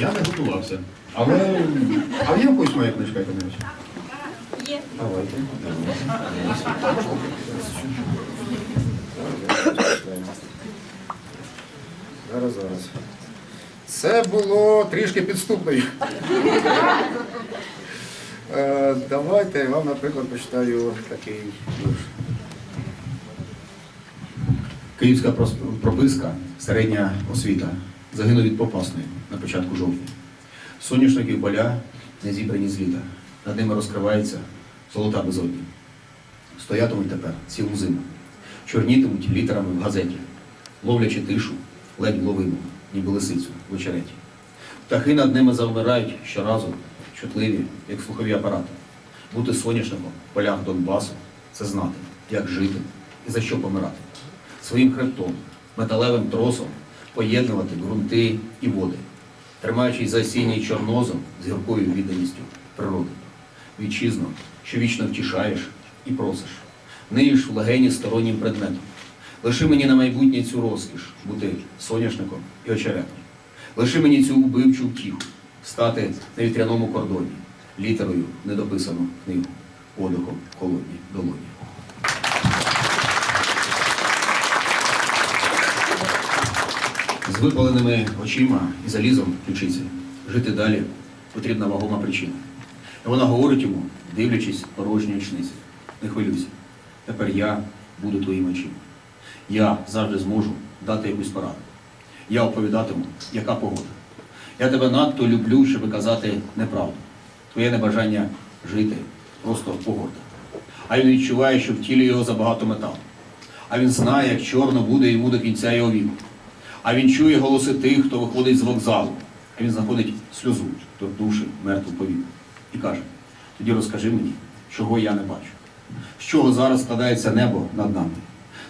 Я не готувався. Але. А є якось моя книжка Іванович? Є. Давайте. Зараз, зараз. Це було трішки підступно. Е, Давайте я вам, наприклад, почитаю такий вірш. Київська прописка, середня освіта. Загинув від попасної на початку жовтня. Соняшники поля не зібрані з літа. Над ними розкривається золота безодня. Стоятимуть тепер цілу зиму. Чорнітимуть літерами в газеті, ловлячи тишу, ледь ловиму, ніби лисицю в очереті. Птахи над ними завмирають щоразу, чутливі, як слухові апарати. Бути соняшником в полях Донбасу це знати, як жити і за що помирати. Своїм хребтом, металевим тросом поєднувати ґрунти і води, тримаючись за осінній чорнозом з гіркою відданістю природи. Вітчизно, що вічно втішаєш і просиш, ниєш в легені стороннім предметом. Лиши мені на майбутнє цю розкіш бути соняшником і очеретом. Лиши мені цю убивчу втіху, стати на вітряному кордоні, літерою недописану книгу, подихом холодні долоні. Випаленими очима і залізом ключиці жити далі потрібна вагома причина. І вона говорить йому, дивлячись порожні очниці. Не хвилюйся. Тепер я буду твоїм очима. Я завжди зможу дати якусь пораду. Я оповідатиму, яка погода. Я тебе надто люблю, щоб казати неправду. Твоє небажання жити просто погода. А він відчуває, що в тілі його забагато металу. А він знає, як чорно буде йому до кінця його віку. А він чує голоси тих, хто виходить з вокзалу. А він знаходить сльозу, торкнувши мертву повіку. І каже: тоді розкажи мені, чого я не бачу. З чого зараз складається небо над нами?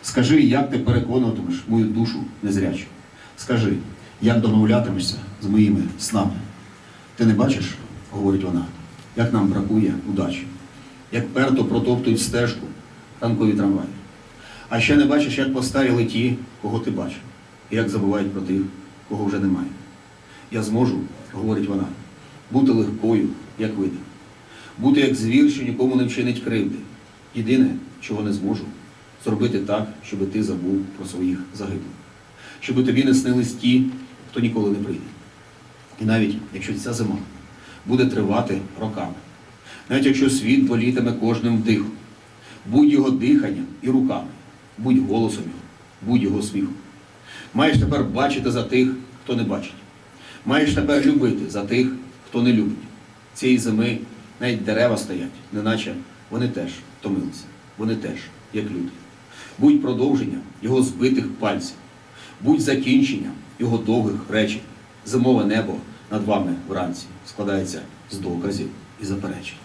Скажи, як ти переконуватимеш мою душу незрячу? Скажи, як домовлятимешся з моїми снами? Ти не бачиш, говорить вона, як нам бракує удачі, як перто протоптують стежку ранкові трамваї. А ще не бачиш, як постаріли ті, кого ти бачив, і як забувають про тих, кого вже немає. Я зможу, говорить вона, бути легкою, як видих, бути як звір, що нікому не вчинить кривди. Єдине, чого не зможу, зробити так, щоб ти забув про своїх загиблих, щоб тобі не снились ті, хто ніколи не прийде. І навіть якщо ця зима буде тривати роками, навіть якщо світ болітиме кожним вдихом, будь його диханням і руками, будь голосом його, будь його сміхом. Маєш тепер бачити за тих, хто не бачить. Маєш тепер любити за тих, хто не любить. Цієї зими навіть дерева стоять, неначе вони теж втомилися, вони теж, як люди. Будь продовженням його збитих пальців, будь закінченням його довгих речень. Зимове небо над вами вранці складається з доказів і заперечень.